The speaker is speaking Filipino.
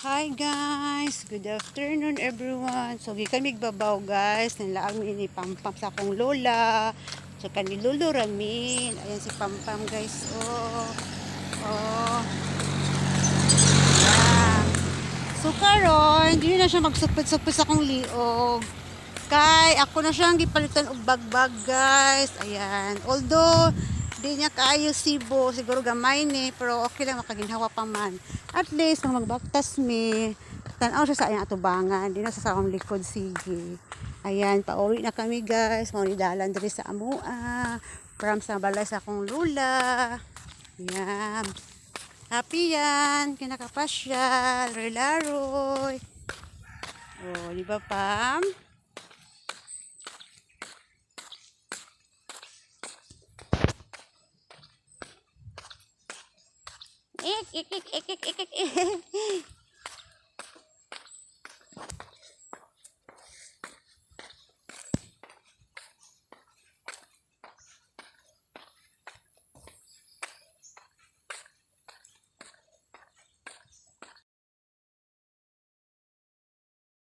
Hi guys! Good afternoon everyone. So, gikan migbabaw guys. Nilaag mi ni Pampam sa akong lola. So, kani lolo ramin. Ayan si Pampam guys. Oh. Oh. Ayan. So, karon, hindi na siya magsupit-supit sa akong liog. Kay, ako na siyang gipalitan og bagbag guys. Ayan. Although, di niya kaayo sibo, siguro gamay ni, pero okay lang makaginhawa pa man. At least, kung magbaktas mi, tanaw siya sa ayang atubangan, di na sa akong likod, sige. Ayan, pauwi na kami guys, maunidalan diri sa Amua, from sa balay sa akong lula. Ayan. Happy yan, kinakapasyal, relaroy. Oh, di ba Pam? ek ek ek ek